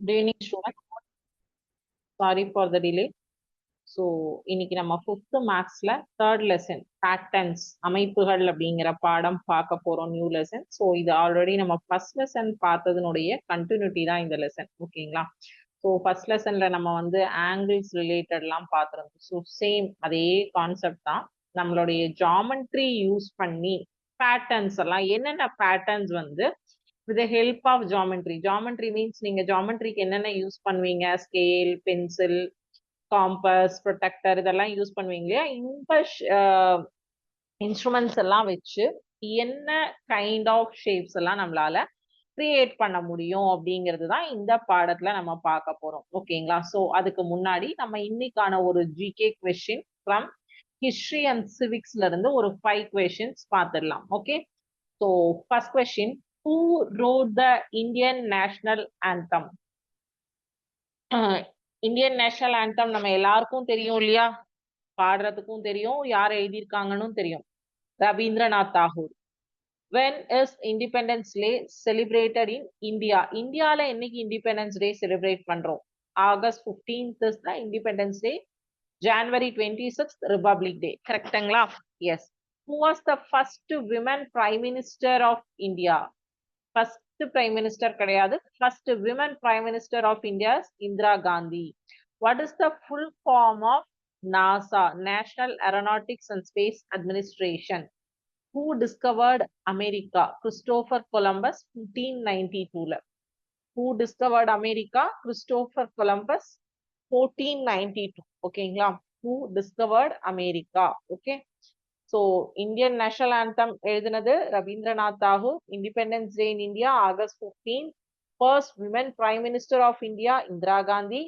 Good evening, students. Sorry for the delay. So இன்னைக்கு நம்ம fifth மேக்ஸ்ல தேர்ட் லெசன் பேட்டர்ன்ஸ் அமைப்புகள் அப்படிங்கிற பாடம் பார்க்க போறோம் நியூ லெசன் ஸோ இது ஆல்ரெடி நம்ம ஃபர்ஸ்ட் லெசன் பார்த்ததுனுடைய கண்டினியூட்டி தான் இந்த லெசன் ஓகேங்களா ஸோ ஃபர்ஸ்ட் லெசன்ல நம்ம வந்து ஆங்கிள்ஸ் ரிலேட்டட்லாம் பார்த்துருந்தோம் ஸோ சேம் அதே கான்செப்ட் தான் நம்மளுடைய ஜாமெண்ட்ரி யூஸ் பண்ணி பேட்டர்ன்ஸ் எல்லாம் என்னென்ன பேட்டர்ன்ஸ் வந்து with help of geometry geometry means நீங்க ஜாமெண்ட்ரிக்கு என்னென்ன யூஸ் பண்ணுவீங்க? ஸ்கேல் பென்சில் காம்பஸ் ப்ரொடெக்டர் இதெல்லாம் யூஸ் பண்ணுவீங்க இல்லையா? இந்த இன்ஸ்ட்ருமெண்ட்ஸ் எல்லாம் வச்சு என்ன கைண்ட் ஆஃப் ஷேப்ஸ் எல்லாம் நம்மளால கிரியேட் பண்ண முடியும் அப்படிங்கிறது தான் இந்த பாடத்துல நம்ம பார்க்க போறோம். ஓகேங்களா ஸோ அதுக்கு முன்னாடி நம்ம இன்னைக்கான ஒரு GK question from history and சிவிக்ஸ்ல இருந்து ஒரு ஃபைவ் கொஷின்ஸ் பார்த்துடலாம். Okay so first question who wrote the Indian national anthem? Indian national anthem நம்ம எல்லாருக்கும் தெரியும் இல்லையா? பாடுறதுக்கும் தெரியும் யார் எழுதியிருக்காங்கன்னு தெரியும். Rabindranath Tagore. When is independence day celebrated in India இந்தியாவில் என்னைக்கு இண்டிபெண்டன்ஸ் டே செலிப்ரேட் பண்றோம்? August fifteenth is the independence day January twenty six republic day கரெக்டுங்களா yes who was the first women prime minister of India first prime minister கிடையாது first women prime minister of India Indira Gandhi what is the full form of NASA national aeronautics and space administration who discovered America Christopher Columbus fifteen ninety டூல who discovered America Christopher Columbus fourteen ninety two ஓகேங்களா who discovered America okay so Indian national anthem எழுதினது Rabindranath Tagore independence day in India August fifteen first women prime minister of India Indira Gandhi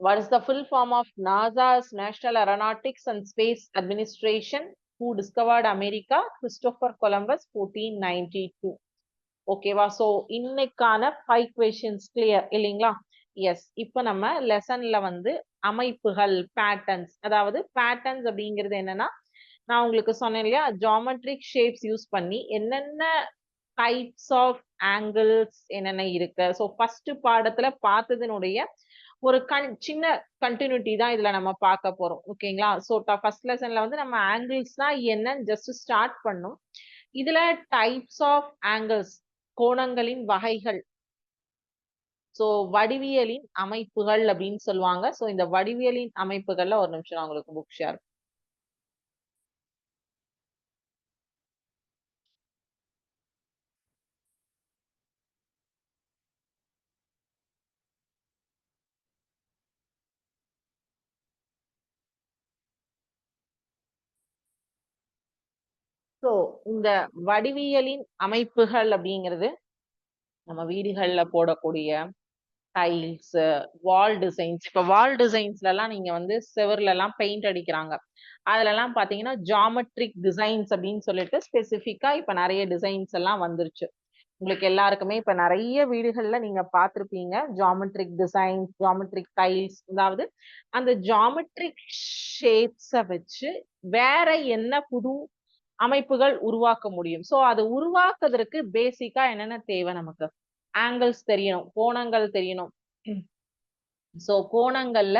What is the full form of NASA's National Aeronautics and Space Administration? Who discovered America? Christopher Columbus, 1492. ஓகேவா so இன்னைக்கான five questions clear இல்லைங்களா yes இப்போ நம்ம லெசன்ல வந்து அமைப்புகள் patterns அதாவது patterns அப்படிங்கிறது என்னன்னா நான் உங்களுக்கு சொன்னேன் இல்லையா? ஜாமெட்ரிக் ஷேப்ஸ் யூஸ் பண்ணி என்னென்ன டைப்ஸ் ஆஃப் ஆங்கிள்ஸ் என்னென்ன இருக்கு? ஸோ ஃபர்ஸ்ட் பாடத்துல பார்த்ததுனுடைய ஒரு கன் சின்ன கண்டினியூட்டி தான் இதுல நம்ம பார்க்க போறோம். ஓகேங்களா ஸோ ஃபர்ஸ்ட் லெசன்ல வந்து நம்ம ஆங்கிள்ஸ்னா என்னன்னு ஜஸ்ட் ஸ்டார்ட் பண்ணும். இதுல டைப்ஸ் ஆஃப் ஆங்கிள்ஸ் கோணங்களின் வகைகள் ஸோ வடிவியலின் அமைப்புகள் அப்படின்னு சொல்லுவாங்க. ஸோ இந்த வடிவியலின் அமைப்புகள்ல ஒரு நிமிஷம் நான் உங்களுக்கு புக் ஷேர் ஸோ இந்த வடிவியலின் அமைப்புகள் அப்படிங்கிறது நம்ம வீடுகள்ல போடக்கூடிய டைல்ஸ் வால் டிசைன்ஸ். இப்போ வால் டிசைன்ஸ்ல எல்லாம் நீங்க வந்து செவர்ல எல்லாம் பெயிண்ட் அடிக்கிறாங்க. அதுலலாம் பார்த்தீங்கன்னா பாத்தீங்கன்னா ஜாமெட்ரிக் டிசைன்ஸ் அப்படின்னு சொல்லிட்டு ஸ்பெசிஃபிக்கா இப்ப நிறைய டிசைன்ஸ் எல்லாம் வந்துருச்சு. உங்களுக்கு எல்லாருக்குமே இப்ப நிறைய வீடுகள்ல நீங்க பார்த்துருப்பீங்க ஜாமெட்ரிக் டிசைன்ஸ் ஜாமெட்ரிக் டைல்ஸ். அதாவது அந்த ஜாமெட்ரிக் ஷேப்ஸை வச்சு வேற என்ன புது அமைப்புகள் உருவாக்க முடியும். ஸோ அது உருவாக்குறதுக்கு பேசிக்கா என்னென்ன தேவை நமக்கு? ஆங்கிள்ஸ் தெரியணும் கோணங்கள் தெரியணும். சோ கோணங்கள்ல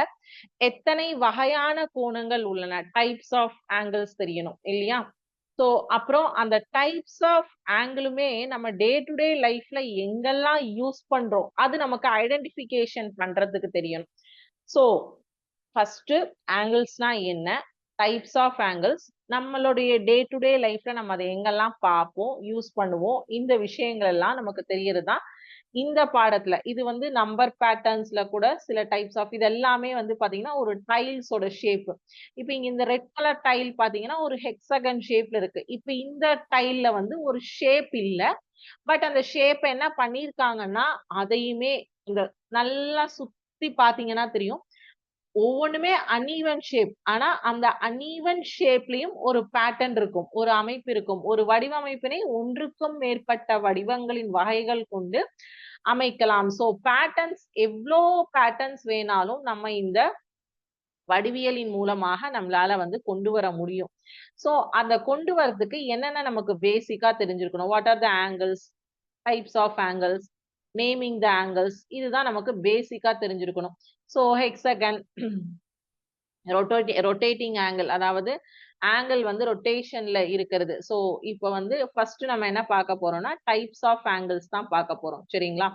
எத்தனை வகையான கோணங்கள் உள்ளன? டைப்ஸ் ஆஃப் ஆங்கிள்ஸ் தெரியணும் இல்லையா? சோ அப்புறம் அந்த டைப்ஸ் ஆஃப் ஆங்கிளுமே நம்ம டே டு டே லைஃப்ல எங்கெல்லாம் யூஸ் பண்றோம்? அது நமக்கு ஐடென்டிபிகேஷன் பண்றதுக்கு தெரியணும். சோ ஃபர்ஸ்ட் ஆங்கிள்ஸ்னா என்ன? டைப்ஸ் ஆஃப் ஆங்கிள்ஸ் நம்மளுடைய டே டு டே லைஃப்ல நம்ம அதை எங்கெல்லாம் பார்ப்போம் யூஸ் பண்ணுவோம்? இந்த விஷயங்கள் எல்லாம் நமக்கு தெரியறதா இந்த பாடத்துல இது வந்து நம்பர் பேட்டர்ன்ஸ்ல கூட சில டைப்ஸ் ஆஃப் இது எல்லாமே வந்து பாத்தீங்கன்னா ஒரு டைல்ஸோட ஷேப் இப்போ இங்க இந்த ரெட் கலர் டைல் பாத்தீங்கன்னா ஒரு ஹெக்ஸகன் ஷேப்ல இருக்கு. இப்போ இந்த டைல்ல வந்து ஒரு ஷேப் இல்ல. பட் அந்த ஷேப் என்ன பண்ணிருக்காங்கன்னா அதையுமே இந்த நல்லா சுத்தி பாத்தீங்கன்னா தெரியும். ஒவ்வொன்றுமே அன்ஈவன் ஷேப் ஆனா அந்த அன்ஈவன் ஷேப்லயும் ஒரு பேட்டர்ன் இருக்கும். ஒரு அமைப்பு இருக்கும். ஒரு வடிவமைப்பினை ஒன்றுக்கும் மேற்பட்ட வடிவங்களின் வகைகள் கொண்டு அமைக்கலாம். சோ பேட்டர்ன்ஸ் எவ்வளோ பேட்டர்ன்ஸ் வேணாலும் நம்ம இந்த வடிவியலின் மூலமாக நம்மளால வந்து கொண்டு வர முடியும். சோ அந்த கொண்டு வரதுக்கு என்னென்ன நமக்கு பேசிக்கா தெரிஞ்சிருக்கணும்? What are the angles types of angles naming the angles இதுதான் நமக்கு பேசிக்கா தெரிஞ்சிருக்கணும். So hexagon rotate rotating angle அதாவது ஆங்கிள் வந்து ரொட்டேஷன்ல இருக்கிறது. ஸோ இப்போ வந்து ஃபர்ஸ்ட் நம்ம என்ன பார்க்க போறோம்னா டைப்ஸ் ஆஃப் ஆங்கிள்ஸ் தான் பார்க்க போறோம். சரிங்களா?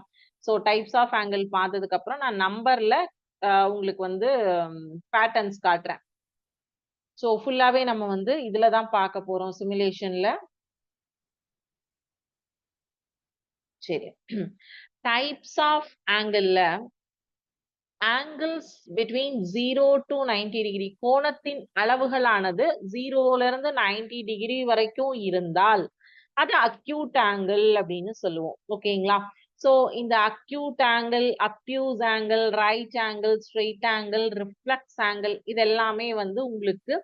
ஸோ டைப்ஸ் ஆஃப் ஆங்கிள் பார்த்ததுக்கு அப்புறம் நான் நம்பர்ல உங்களுக்கு வந்து பேட்டர்ன்ஸ் காட்டுறேன். ஸோ ஃபுல்லாவே நம்ம வந்து இதுல தான் பார்க்க போறோம் சிமுலேஷன்ல சரி. Types of ஆங்கிள்ல angles between zero to ninety degree கோணத்தின் அளவுகளானது ஜீரோல இருந்து நைன்டி டிகிரி வரைக்கும் இருந்தால் அது அக்யூட் ஆங்கிள் அப்படின்னு சொல்லுவோம். ஓகேங்களா சோ இந்த acute angle accuse angle right angle straight angle reflex angle இது எல்லாமே வந்து உங்களுக்கு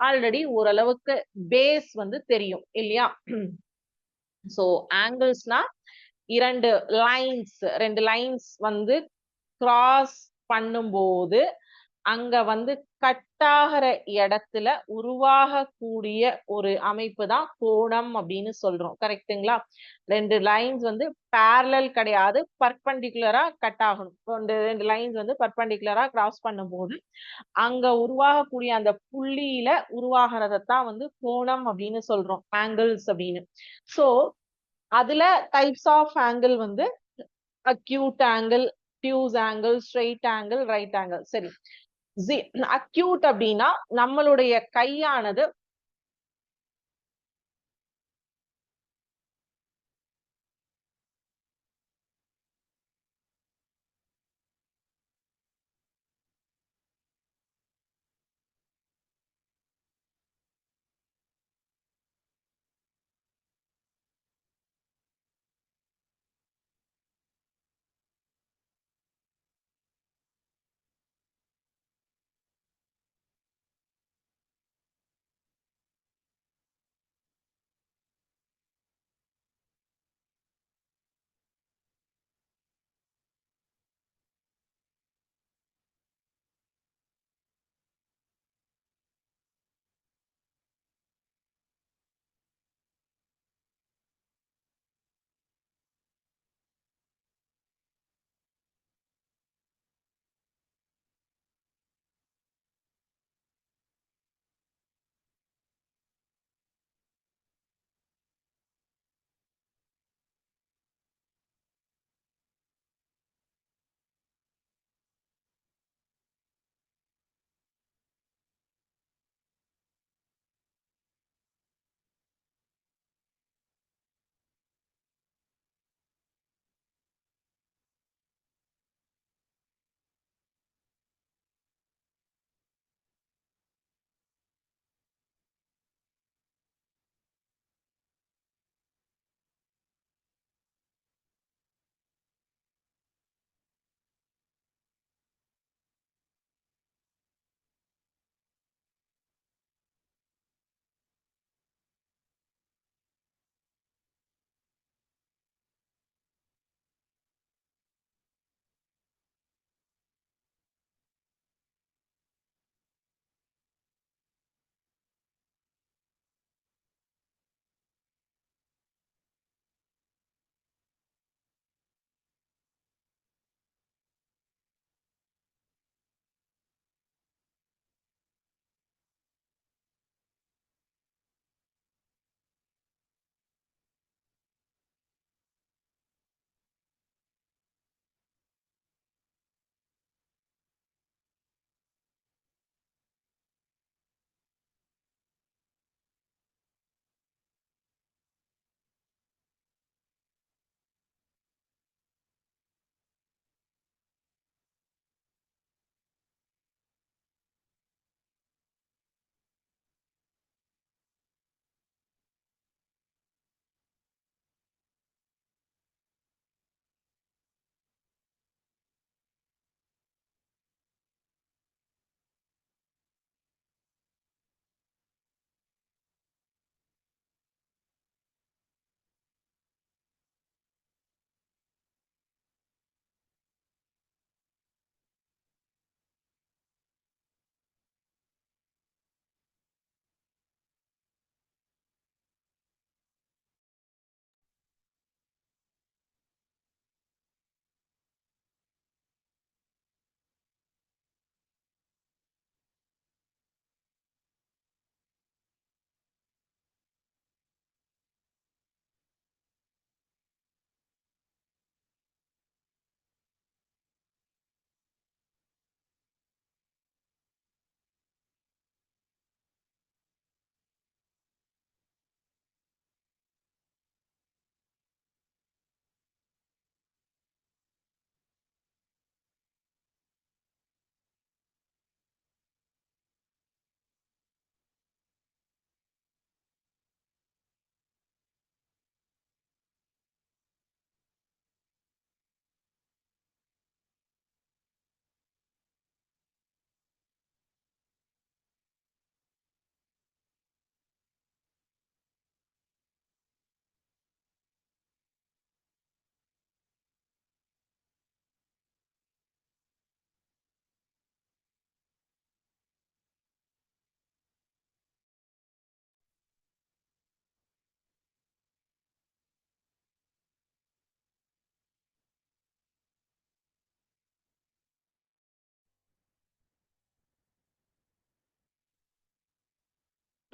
ஆல்ரெடி ஓரளவுக்கு பேஸ் வந்து தெரியும் இல்லையா? சோ ஆங்கிள்ஸ்னா இரண்டு லைன்ஸ் ரெண்டு லைன்ஸ் வந்து கிராஸ் பண்ணும்போது அங்க வந்து கட்டாகிற இடத்துல உருவாகக்கூடிய ஒரு அமைப்பு தான் கோணம் அப்படின்னு சொல்றோம். கரெக்ட்டுங்களா ரெண்டு லைன்ஸ் வந்து பேரலல் கிடையாது பர்பண்டிகுலரா கட் ஆகணும். ரெண்டு ரெண்டு லைன்ஸ் வந்து பர்பண்டிகுலரா கிராஸ் பண்ணும்போது அங்க உருவாகக்கூடிய அந்த புள்ளியில உருவாகிறதத்தான் வந்து கோணம் அப்படின்னு சொல்றோம். ஆங்கிள்ஸ் அப்படின்னு. ஸோ அதுல டைப்ஸ் ஆஃப் ஆங்கிள் வந்து acute angle obtuse angle straight angle right angle சரி. அக்யூட் அப்படின்னா நம்மளுடைய கையானது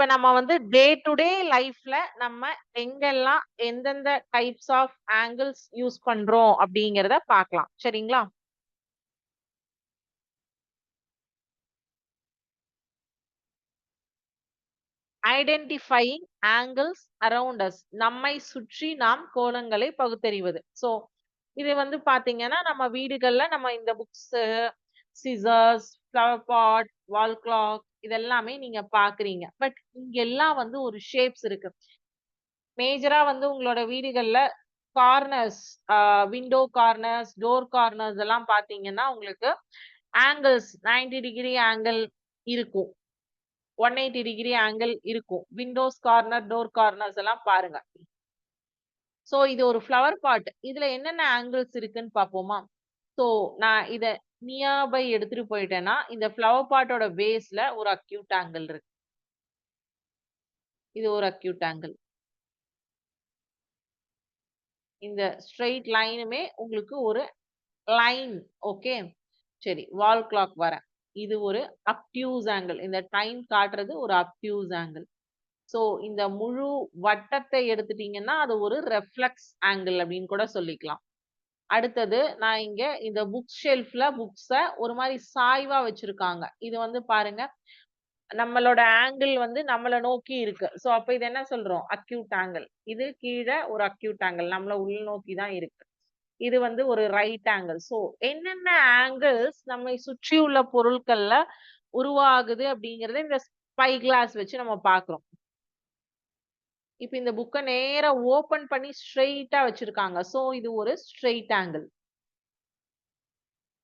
இப்ப நம்ம வந்து டே டு டே லைஃப்ல நம்ம எங்கெல்லாம் எந்தெந்த டைப்ஸ் ஆஃப் ஆங்கிள்ஸ் யூஸ் பண்றோம் அப்படிங்கிறத பார்க்கலாம். சரிங்களா? ஐடென்டிஃபையிங் ஆங்கிள்ஸ் அரவுண்ட் அஸ் நம்மை சுற்றி நாம் கோணங்களை பகுத்தறிவது. ஸோ இது வந்து பாத்தீங்கன்னா நம்ம வீடுகள்ல நம்ம இந்த books scissors flower pot wall clock இதெல்லாமே நீங்க பாக்குறீங்க. பட் இங்க எல்லாம் வந்து ஒரு ஷேப்ஸ் இருக்கு. மேஜரா வந்து உங்களோட வீடுகள்ல corners window corners door corners எல்லாம் பாத்தீங்கன்னா உங்களுக்கு ஆங்கிள்ஸ் 90 டிகிரி ஆங்கிள் இருக்கும். ஒன் எயிட்டி டிகிரி ஆங்கிள் இருக்கும். விண்டோஸ் கார்னர் டோர் கார்னர்ஸ் எல்லாம் பாருங்க. சோ இது ஒரு ஃப்ளவர் பாட் இதுல என்னென்ன ஆங்கிள்ஸ் இருக்குன்னு பாப்போமா? சோ நான் இத நியாபை எடுத்துட்டு போயிட்டேன்னா இந்த ஃப்ளவர் பாட்டோட பேஸ்ல ஒரு அக்யூட் ஆங்கிள் இருக்கு. இது ஒரு அக்யூட் ஆங்கிள் இந்த ஸ்ட்ரெயிட் லைனுமே உங்களுக்கு ஒரு லைன் ஓகே சரி வால் கிளாக் வரேன். இது ஒரு அப்டியூஸ் ஆங்கிள் இந்த டைம் காட்டுறது ஒரு அப்டியூஸ் ஆங்கிள் ஸோ இந்த முழு வட்டத்தை எடுத்துட்டீங்கன்னா அது ஒரு ரெஃப்ளெக்ஸ் ஆங்கிள் அப்படின்னு கூட சொல்லிக்கலாம். அடுத்தது நான் இங்க இந்த புக் ஷெல்ஃப்ல புக்ஸ ஒரு மாதிரி சாய்வா வச்சிருக்காங்க. இது வந்து பாருங்க நம்மளோட ஆங்கிள் வந்து நம்மள நோக்கி இருக்கு. ஸோ அப்ப இது என்ன சொல்றோம்? அக்யூட் ஆங்கிள் இது கீழே ஒரு அக்யூட் ஆங்கிள் நம்மள உள்நோக்கி தான் இருக்கு. இது வந்து ஒரு ரைட் ஆங்கிள் ஸோ என்னென்ன ஆங்கிள்ஸ் நம்மை சுற்றி உள்ள பொருட்கள்ல உருவாகுது அப்படிங்கறத இந்த ஸ்பை கிளாஸ் வச்சு நம்ம பாக்குறோம் இப்ப இந்த புக்கை நேரா ஓபன் பண்ணி ஸ்ட்ரெயிட்டா வச்சிருக்காங்க. சோ இது ஒரு ஸ்ட்ரெயிட் ஆங்கிள்.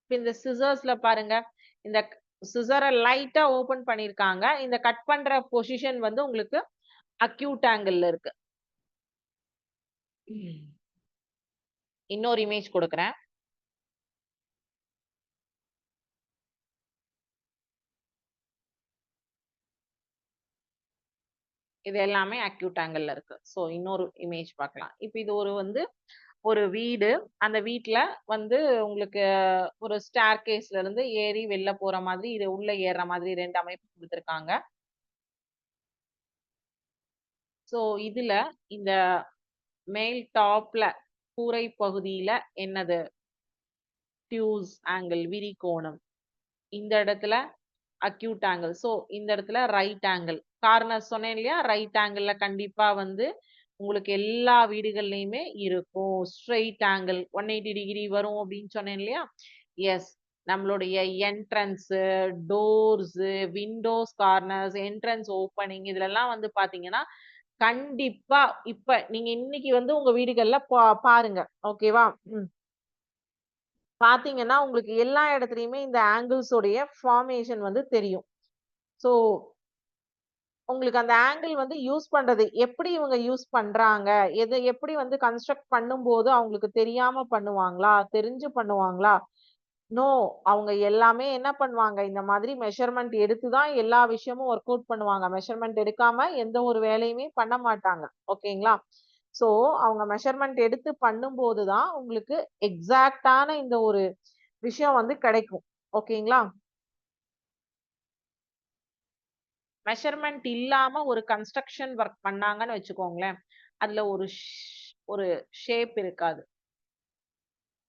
இப்ப இந்த சிசர்ஸ்ல பாருங்க. இந்த சிசரை லைட்டா ஓபன் பண்ணிருக்காங்க. இந்த கட் பண்ற பொசிஷன் வந்து உங்களுக்கு அக்யூட் ஆங்கிள் இருக்கு. இன்னொரு இமேஜ் கொடுக்குறேன். இது எல்லாமே அக்யூட் ஆங்கிள் இருக்கு. ஸோ இன்னொரு இமேஜ் பார்க்கலாம். இப்போ இது ஒரு வந்து ஒரு வீடு. அந்த வீட்டில் வந்து உங்களுக்கு ஒரு ஸ்டார் கேஸ்ல இருந்து ஏறி வெளில போற மாதிரி இது உள்ள ஏறுற மாதிரி ரெண்டு அமைப்பு கொடுத்துருக்காங்க. ஸோ இதுல இந்த மேல் டாப்ல கூரை பகுதியில என்னது? டியூஸ் ஆங்கிள் விரிகோணம். இந்த இடத்துல அக்யூட் ஆங்கிள் ஸோ இந்த இடத்துல ரைட் ஆங்கிள் கார்னர் சொன்னேன் இல்லையா? ரைட் ஆங்கிள் கண்டிப்பா வந்து உங்களுக்கு எல்லா வீடுகள்லயுமே இருக்கும். Straight angle one eighty degree வரும் அப்படின்னு சொன்னேன் இல்லையா? எஸ் நம்மளுடைய entrance doors windows corners entrance opening இதுலலாம் வந்து பாத்தீங்கன்னா கண்டிப்பா இப்ப நீங்க இன்னைக்கு வந்து உங்க வீடுகள்ல பா பாருங்க. ஓகேவா பாத்தீங்கன்னா உங்களுக்கு எல்லா இடத்துலயுமே இந்த ஆங்கிள்ஸோடைய ஃபார்மேஷன் வந்து தெரியும். ஸோ உங்களுக்கு அந்த ஆங்கிள் வந்து யூஸ் பண்றது. எப்படி இவங்க யூஸ் பண்றாங்க? எது எப்படி வந்து கன்ஸ்ட்ரக்ட் பண்ணும்போது அவங்களுக்கு தெரியாம பண்ணுவாங்களா? தெரிஞ்சு பண்ணுவாங்களா? நோ அவங்க எல்லாமே என்ன பண்ணுவாங்க? இந்த மாதிரி மெஷர்மெண்ட் எடுத்து தான் எல்லா விஷயமும் ஒர்க் அவுட் பண்ணுவாங்க. மெஷர்மெண்ட் எடுக்காம எந்த ஒரு வேலையுமே பண்ண மாட்டாங்க. ஓகேங்களா? ஸோ அவங்க மெஷர்மெண்ட் எடுத்து பண்ணும்போது தான் உங்களுக்கு எக்ஸாக்டான இந்த ஒரு விஷயம் வந்து கிடைக்கும். ஓகேங்களா? மெஷர்மெண்ட் இல்லாம ஒரு கன்ஸ்ட்ரக்ஷன் ஒர்க் பண்ணாங்கன்னு வச்சுக்கோங்களேன் அதுல ஒரு ஒரு ஷேப் இருக்காது.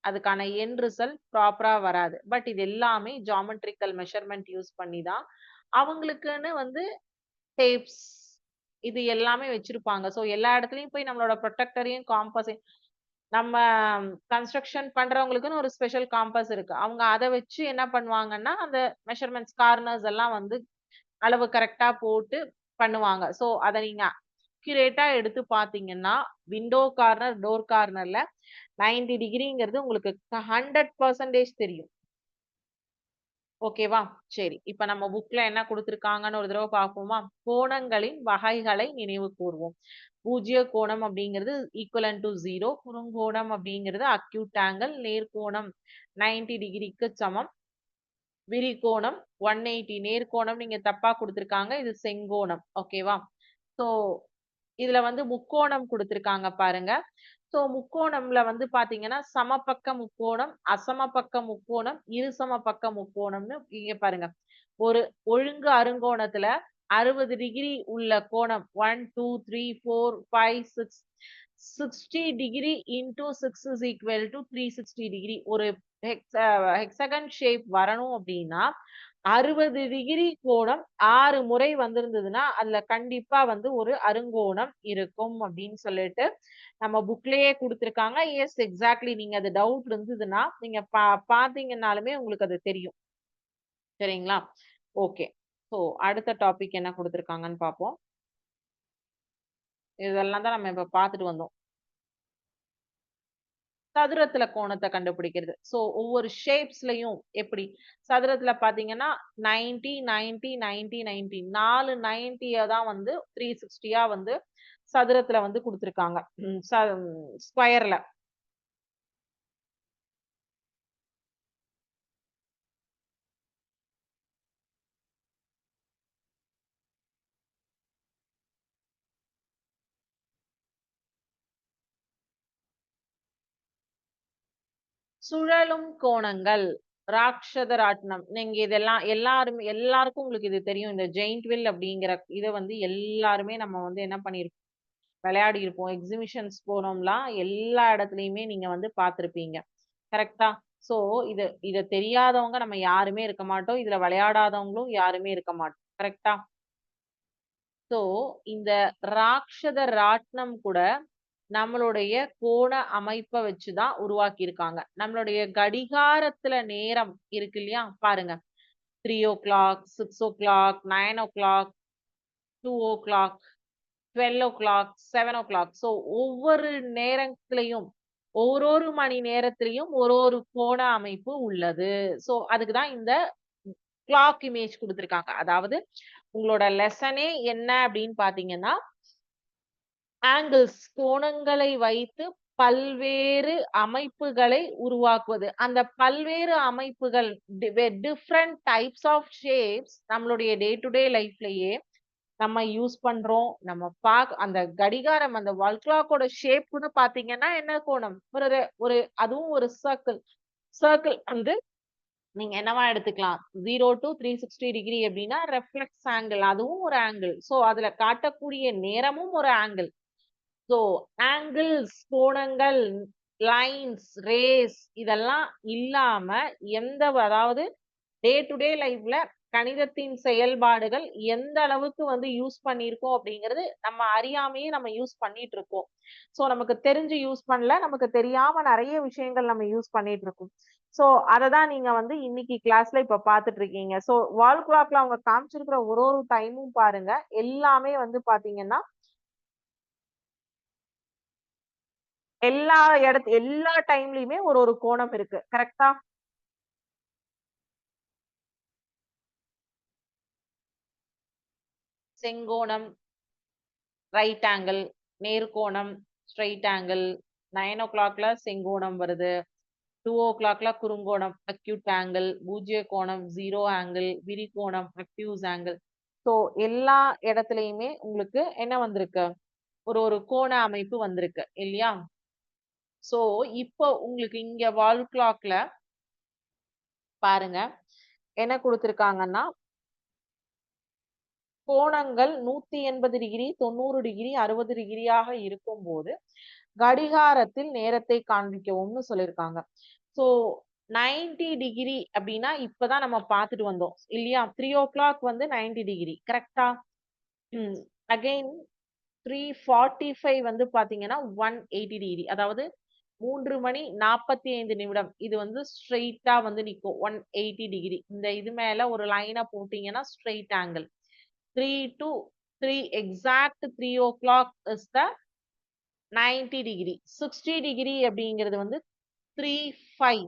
அதுக்கான என் ரிசல்ட் ப்ராப்பரா வராது. பட் இது எல்லாமே ஜாமெட்ரிக்கல் மெஷர்மெண்ட் யூஸ் பண்ணி தான் அவங்களுக்குன்னு வந்து டேப்ஸ் இது எல்லாமே வச்சிருப்பாங்க. ஸோ எல்லா இடத்துலயும் போய் நம்மளோட ப்ரொடெக்டரையும் காம்பஸையும் நம்ம கன்ஸ்ட்ரக்ஷன் பண்றவங்களுக்குன்னு ஒரு ஸ்பெஷல் காம்பஸ் இருக்கு. அவங்க அதை வச்சு என்ன பண்ணுவாங்கன்னா அந்த மெஷர்மெண்ட்ஸ் கார்னர்ஸ் எல்லாம் வந்து அளவு கரெக்டாக போட்டு பண்ணுவாங்க. ஸோ அதை நீங்கள் அக்யூரேட்டாக எடுத்து பார்த்தீங்கன்னா விண்டோ கார்னர் டோர் கார்னரில் நைன்டி டிகிரிங்கிறது உங்களுக்கு ஹண்ட்ரட் பர்சன்டேஜ் தெரியும். ஓகேவா சரி. இப்ப நம்ம புக்ல என்ன கொடுத்துருக்காங்கன்னு ஒரு தடவை பார்ப்போமா? கோணங்களின் வகைகளை நினைவு கூறுவோம் பூஜ்ய கோணம் அப்படிங்கிறது ஈக்குவலன் டு ஜீரோ குறுங்கோணம் அப்படிங்கிறது அக்யூட் ஆங்கிள் நேர்கோணம் நைன்டி டிகிரிக்கு சமம். விரிகோணம் ஒன் எயிட்டி நேர்கோணம் நீங்க தப்பா கொடுத்துருக்காங்க. இது செங்கோணம். ஓகேவா ஸோ இதுல வந்து முக்கோணம் கொடுத்துருக்காங்க பாருங்க. ஸோ முக்கோணம்ல வந்து பாத்தீங்கன்னா சமபக்க முக்கோணம் அசமபக்க முக்கோணம் இருசம பக்க முக்கோணம்னு இங்க பாருங்க. ஒரு ஒழுங்கு அருங்கோணத்துல அறுபது டிகிரி உள்ள கோணம். One two three four five six sixty degree into six is equal to three sixty degree ஒரு ஹெக்ஸகன் ஷேப் uh, வரணும் அப்படின்னா அறுபது டிகிரி கோணம் ஆறு முறை வந்திருந்ததுன்னா அதுல கண்டிப்பா வந்து ஒரு அருங்கோணம் இருக்கும் அப்படின்னு சொல்லிட்டு நம்ம புக்லயே கொடுத்துருக்காங்க. எஸ் எக்ஸாக்ட்லி நீங்க அது டவுட் இருந்ததுன்னா நீங்க பா பாத்தீங்கன்னாலுமே உங்களுக்கு அது தெரியும். சரிங்களா? ஓகே ஸோ அடுத்த டாபிக் என்ன கொடுத்துருக்காங்கன்னு பார்ப்போம். இதெல்லாம் தான் நம்ம இப்போ பார்த்துட்டு வந்தோம். சதுரத்துல கோணத்தை கண்டுபிடிக்கிறது. ஸோ ஒவ்வொரு ஷேப்ஸ்லயும் எப்படி? சதுரத்துல பாத்தீங்கன்னா நைன்டி நைன்டி நைன்டி நைன்டி நாலு நைன்டியை தான் வந்து த்ரீ சிக்ஸ்டியா வந்து சதுரத்துல வந்து கொடுத்துருக்காங்க. ஸ்கொயர்ல சுழலும் கோணங்கள். ராட்சத ராட்னம் நீங்க இதெல்லாம் எல்லாருமே எல்லாருக்கும் உங்களுக்கு இது தெரியும். இந்த ஜெயிண்ட் வில் அப்படிங்கிற இதை வந்து எல்லாருமே நம்ம வந்து என்ன பண்ணிருப்போம்? விளையாடி இருப்போம் எக்ஸிபிஷன்ஸ் போனோம்லாம் எல்லா இடத்துலயுமே நீங்க வந்து பார்த்திருப்பீங்க. கரெக்டா சோ இது இதை தெரியாதவங்க நம்ம யாருமே இருக்க மாட்டோம். இதுல விளையாடாதவங்களும் யாருமே இருக்க மாட்டோம். கரெக்டா சோ இந்த ராட்சத ராட்னம் கூட நம்மளுடைய கோண அமைப்பை வச்சுதான் உருவாக்கி இருக்காங்க நம்மளுடைய கடிகாரத்துல நேரம் இருக்கு இல்லையா? பாருங்க. Three o'clock six o'clock nine o'clock two o'clock twelve o'clock seven o'clock so ஒவ்வொரு நேரத்திலையும் ஒரு ஒரு மணி நேரத்திலையும் ஒரு ஒரு கோண அமைப்பு உள்ளது. ஸோ அதுக்கு தான் இந்த கிளாக் இமேஜ் கொடுத்துருக்காங்க. அதாவது உங்களோட லெசனே என்ன அப்படின்னு பாத்தீங்கன்னா ஆங்கிள்ஸ் கோணங்களை வைத்து பல்வேறு அமைப்புகளை உருவாக்குவது. அந்த பல்வேறு அமைப்புகள் டிஃப்ரெண்ட் டைப்ஸ் ஆஃப் ஷேப்ஸ் நம்மளுடைய டே டு டே லைஃப்லயே நம்ம யூஸ் பண்றோம். நம்ம பாக் அந்த கடிகாரம் அந்த வால் கிளாக்கோட ஷேப்னு பாத்தீங்கன்னா என்ன கோணம்? ஒரு ஒரு அதுவும் ஒரு சர்க்கிள் சர்க்கிள் வந்து நீங்க என்னவா எடுத்துக்கலாம்? Zero to three sixty degree அப்படின்னா ரெஃப்ளெக்ஸ் ஆங்கிள் அதுவும் ஒரு ஆங்கிள் ஸோ அதுல காட்டக்கூடிய நேரமும் ஒரு ஆங்கிள் ஸோ ஆங்கிள்ஸ் கோணங்கள் லைன்ஸ் ரேஸ் இதெல்லாம் இல்லாம எந்த அதாவது டே டு டே லைஃப்ல கணிதத்தின் செயல்பாடுகள் எந்த அளவுக்கு வந்து யூஸ் பண்ணியிருக்கோம் அப்படிங்கிறது நம்ம அறியாமையே நம்ம யூஸ் பண்ணிட்டு இருக்கோம் ஸோ நமக்கு தெரிஞ்சு யூஸ் பண்ணல நமக்கு தெரியாம நிறைய விஷயங்கள் நம்ம யூஸ் பண்ணிட்டு இருக்கோம் ஸோ அதை தான் நீங்க வந்து இன்னைக்கு கிளாஸ்ல இப்ப பாத்துட்டு இருக்கீங்க ஸோ வால் கிளாக்ல அவங்க காமிச்சிருக்கிற ஒரு ஒரு டைமும் பாருங்க. எல்லாமே வந்து பாத்தீங்கன்னா எல்லா இடத்து எல்லா டைம்லயுமே ஒரு ஒரு கோணம் இருக்கு. கரெக்டா செங்கோணம் ரைட் ஆங்கிள் நேர்கோணம் ஸ்ட்ரைட் ஆங்கிள் நைன் ஓ கிளாக்ல செங்கோணம் வருது டூ ஓ கிளாக்ல குறுங்கோணம் அக்யூட் ஆங்கிள் பூஜ்ய கோணம் ஜீரோ ஆங்கிள் விரிகோணம் அக்யூஸ் ஆங்கிள் ஸோ எல்லா இடத்துலயுமே உங்களுக்கு என்ன வந்திருக்கு? ஒரு ஒரு கோண அமைப்பு வந்திருக்கு இல்லையா? சோ இப்போ உங்களுக்கு இங்க வால் கிளாக்ல பாருங்க. என்ன கொடுத்துருக்காங்கன்னா கோணங்கள் நூத்தி எண்பது டிகிரி தொண்ணூறு டிகிரி அறுபது டிகிரியாக இருக்கும் போது கடிகாரத்தில் நேரத்தை காண்பிக்கவும்னு சொல்லியிருக்காங்க. சோ நைன்டி டிகிரி அப்படின்னா இப்பதான் நம்ம பார்த்துட்டு வந்தோம். இல்லையா? த்ரீ ஓ கிளாக் வந்து நைன்டி டிகிரி. கரெக்டா அகைன் த்ரீ ஃபார்ட்டி ஃபைவ் வந்து பாத்தீங்கன்னா ஒன் எயிட்டி டிகிரி. அதாவது மூன்று மணி நாற்பத்தி ஐந்து நிமிடம். இது வந்து ஸ்ட்ரெயிட்டா வந்து நிற்கும் ஒன் எயிட்டி டிகிரி இந்த இது மேல ஒரு லைனா போட்டீங்கன்னா straight angle three to three exact three o'clock is the ninety degree sixty degree அப்படிங்கிறது வந்து three five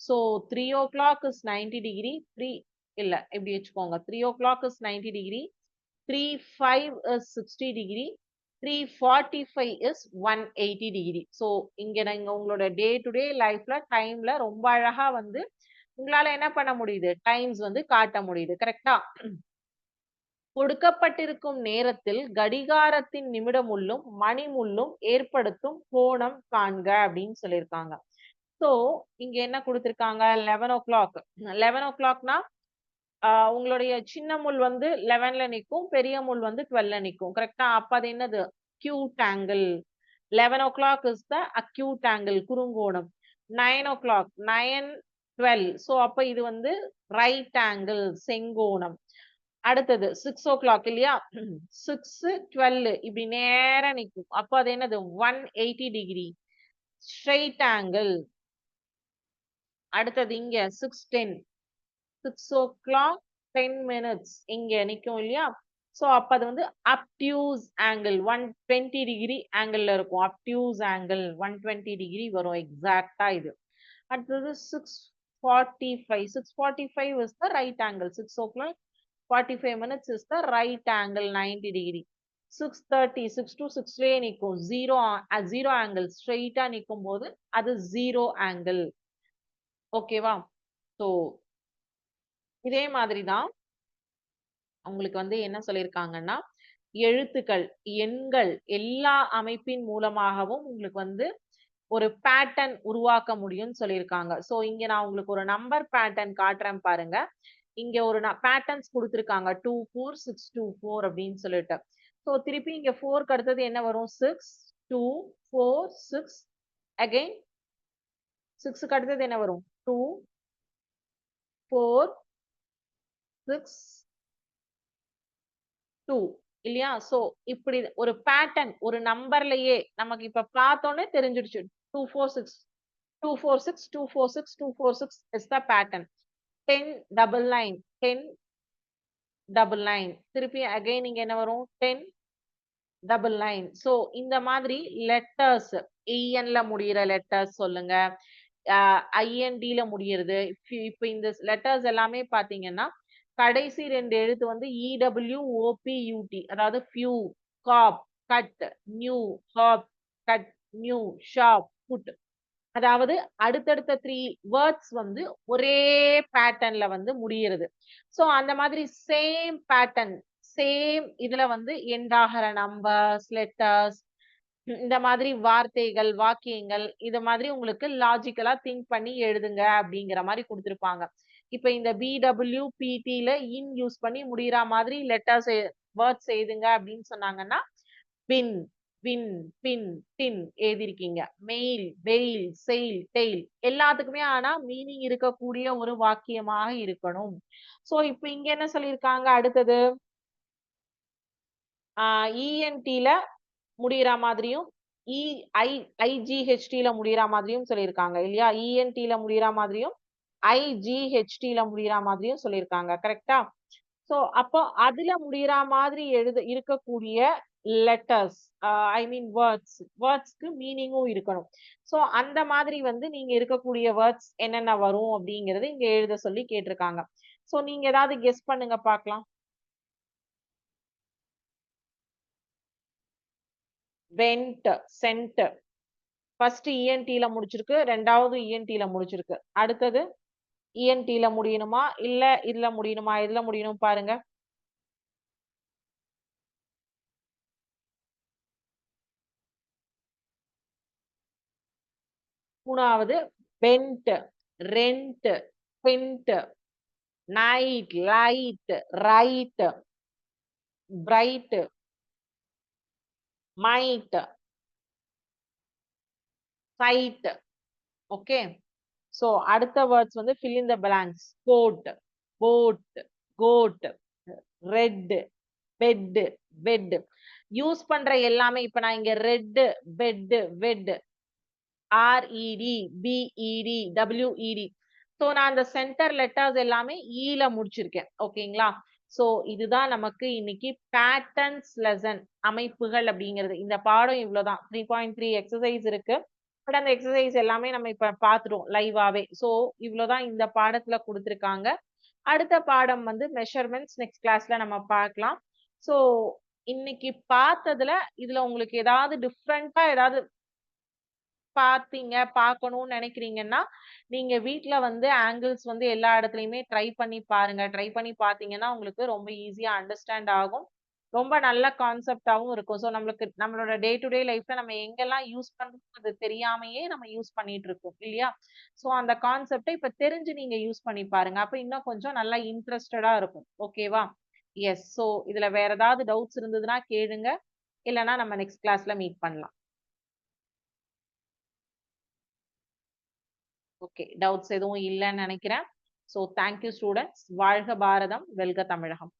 so three o'clock is ninety degree three இல்லை எப்படி வச்சுக்கோங்க. Three o'clock is ninety degree three five is sixty degree three forty five is one eighty degree so இங்கே நீங்கள் உங்களோட day to day லைஃப்ல டைம்ல ரொம்ப அழகா வந்து உங்களால என்ன பண்ண முடியுது? டைம்ஸ் வந்து காட்ட முடியுது. கரெக்டா கொடுக்கப்பட்டிருக்கும் நேரத்தில் கடிகாரத்தின் நிமிடமுள்ளும் மணிமுள்ளும் ஏற்படுத்தும் கோணம் காண்க அப்படின்னு சொல்லியிருக்காங்க. ஸோ இங்க என்ன கொடுத்துருக்காங்க? லெவன் ஓ கிளாக் லெவன் ஓ கிளாக்னா உங்களுடைய சின்ன முள் வந்து லெவன்ல நிற்கும் பெரிய முள் வந்து டுவெல்ல நிற்கும் கரெக்டா அப்ப அது என்னது? acute angle eleven o'clock is the acute angle குறுங்கோணம். Nine o'clock nine twelve so அப்ப இது வந்து ரைட் ஆங்கிள் செங்கோணம். அடுத்தது சிக்ஸ் ஓ கிளாக் இல்லையா? சிக்ஸ் டுவெல் இப்படி நேரம் நிற்கும் அப்போ அது என்னது? One eighty degree straight angle அடுத்தது இங்க six ten six o'clock ten minutes இங்கே நிற்கும் இல்லையா? ஸோ அப்போ அது வந்து obtuse angle one twenty degree ஆங்கிளில் இருக்கும். Obtuse angle one twenty degree வரும் எக்ஸாக்டாக இது. அடுத்தது six forty five six forty five is the right angle six o'clock forty five minutes is the right angle ninety degree six thirty six to சிக்ஸ்லேயே நிற்கும் zero zero angle ஸ்ட்ரெயிட்டாக நிற்கும் போது அது zero angle ஓகேவா ஸோ இதே மாதிரி தான் உங்களுக்கு வந்து என்ன சொல்லியிருக்காங்கன்னா எழுத்துக்கள் எண்கள் எல்லா அமைப்பின் மூலமாகவும் உங்களுக்கு வந்து ஒரு பேட்டர்ன் உருவாக்க முடியும்னு சொல்லியிருக்காங்க. ஸோ இங்க நான் உங்களுக்கு ஒரு நம்பர் பேட்டர்ன் காட்டுறேன் பாருங்க. இங்க ஒரு பேட்டர்ன்ஸ் கொடுத்துருக்காங்க. Two four six two four அப்படின்னு சொல்லிட்டு. ஸோ திருப்பி இங்க ஃபோர்க்கு அடுத்தது என்ன வரும்? Six two four six again சிக்ஸுக்கு அடுத்தது என்ன வரும்? டூ ஃபோர் சிக்ஸ் டூ இல்லையா? சோ இப்படி ஒரு பேட்டர்ன் ஒரு நம்பர்லயே நமக்கு இப்ப பார்த்தோன்னே தெரிஞ்சிடுச்சு. Two four six two four six two four six two four six is the pattern ten double nine ten double nine திருப்பி அகைன் இங்க என்ன வரும்? டென் டபுள் நைன் ஸோ இந்த மாதிரி லெட்டர்ஸ் ஏஎன்ல முடியிற லெட்டர்ஸ் சொல்லுங்க. ஐஎன்டில முடியறது. இப்போ இந்த லெட்டர்ஸ் எல்லாமே பாத்தீங்கன்னா கடைசி ரெண்டு எழுத்து வந்து இடபிள்யூ ஓபியூடி அதாவது few cop cut new hop cut new shop put அதாவது அடுத்தடுத்த த்ரீ வேர்ட்ஸ் வந்து ஒரே பேட்டர்ன்ல வந்து முடிகிறது ஸோ அந்த மாதிரி சேம் பேட்டர்ன் சேம் இதுல வந்து எண்டாகிற நம்பர்ஸ் லெட்டர்ஸ் இந்த மாதிரி வார்த்தைகள் வாக்கியங்கள் இது மாதிரி உங்களுக்கு லாஜிக்கலா திங்க் பண்ணி எழுதுங்க அப்படிங்கிற மாதிரி கொடுத்துருப்பாங்க. இப்ப இந்த பிடபிள்யூ பிடில இன் யூஸ் பண்ணி முடிகிற மாதிரி லெட்டர்ஸ் வேர்ட்ஸ் எழுதுங்க அப்படின்னு சொன்னாங்கன்னா பின் பின் பின் டின் எழுதிருக்கீங்க. மெயில் வெயில் செயில் டெய்ல் எல்லாத்துக்குமே ஆனா மீனிங் இருக்கக்கூடிய ஒரு வாக்கியமாக இருக்கணும். சோ இப்ப இங்க என்ன சொல்லியிருக்காங்க அடுத்தது? ஆஹ் இஎன்டில முடிகிற மாதிரியும் e, இ ஐ ஐஜிஹெச்டில முடிகிற மாதிரியும் சொல்லியிருக்காங்க இல்லையா? இஎன்டில முடிகிற மாதிரியும் ஐஜிஹெச்டில முடிகிற மாதிரியும் சொல்லியிருக்காங்க கரெக்டா ஸோ அப்போ அதுல முடிகிற மாதிரி எழுத இருக்கக்கூடிய லெட்டர்ஸ் ஐ மீன் வேர்ட்ஸ் வேர்ட்ஸ்க்கு மீனிங்கும் இருக்கணும். ஸோ அந்த மாதிரி வந்து நீங்க இருக்கக்கூடிய வேர்ட்ஸ் என்னென்ன வரும் அப்படிங்கறது இங்க எழுத சொல்லி கேட்டிருக்காங்க. ஸோ நீங்க ஏதாவது கெஸ் பண்ணுங்க பார்க்கலாம். வென்ட் சென்ட் ஃபர்ஸ்ட் இஎன்டில முடிச்சிருக்கு ரெண்டாவது இஎன்டில முடிச்சிருக்கு. அடுத்தது? இஎன்டில முடியணுமா? இல்ல இதுல முடியணுமா? இதுல முடியணும் பாருங்க. மூணாவது bent rent pint night light right bright might side okay? So அடுத்த வேர்ட்ஸ் வந்து fill in the blanks coat boat coat red bed bed use பண்ற எல்லாமே இப்ப நான் இங்க red bed wet R E D B E D W E T so நான் அந்த centre letters எல்லாமே e ஈல முடிச்சிருக்கேன். ஓகேங்களா ஸோ இதுதான் நமக்கு இன்னைக்கு பேட்டர்ன்ஸ் லெசன் அமைப்புகள் அப்படிங்கிறது. இந்த பாடம் இவ்வளோதான் த்ரீ பாயிண்ட் த்ரீ எக்ஸசைஸ் இருக்கு. பட் அந்த எக்ஸசைஸ் எல்லாமே நம்ம இப்ப பாத்துட்டோம் லைவாவே ஸோ இவ்வளவுதான் இந்த பாடத்துல கொடுத்துருக்காங்க. அடுத்த பாடம் வந்து மெஷர்மெண்ட்ஸ் நெக்ஸ்ட் கிளாஸ்ல நம்ம பார்க்கலாம் ஸோ இன்னைக்கு பார்த்ததுல இதுல உங்களுக்கு ஏதாவது டிஃப்ரெண்டா ஏதாவது பார்த்தீங்க பார்க்கணும்னு நினைக்கிறீங்கன்னா நீங்க வீட்டுல வந்து ஆங்கிள்ஸ் வந்து எல்லா இடத்துலயுமே ட்ரை பண்ணி பாருங்க. ட்ரை பண்ணி பார்த்தீங்கன்னா உங்களுக்கு ரொம்ப ஈஸியா அண்டர்ஸ்டாண்ட் ஆகும். ரொம்ப நல்ல கான்செப்டாவும் இருக்கும். ஸோ நம்மளுக்கு நம்மளோட டே டு டே லைஃப்ல நம்ம எங்கெல்லாம் யூஸ் பண்றோம் அது தெரியாமையே நம்ம யூஸ் பண்ணிட்டு இருக்கோம் இல்லையா? ஸோ அந்த கான்செப்டை இப்ப தெரிஞ்சு நீங்க யூஸ் பண்ணி பாருங்க. அப்ப இன்னும் கொஞ்சம் நல்லா இன்ட்ரெஸ்டடா இருக்கும். ஓகேவா? எஸ். ஸோ இதுல வேற ஏதாவது டவுட்ஸ் இருந்ததுன்னா கேளுங்க. இல்லைன்னா நம்ம நெக்ஸ்ட் கிளாஸ்ல மீட் பண்ணலாம். ஓகே. டவுட்ஸ் எதுவும் இல்லைன்னு நினைக்கிறேன் ஸோ தேங்க் யூ வாழ்க பாரதம்! வெல்க தமிழகம்!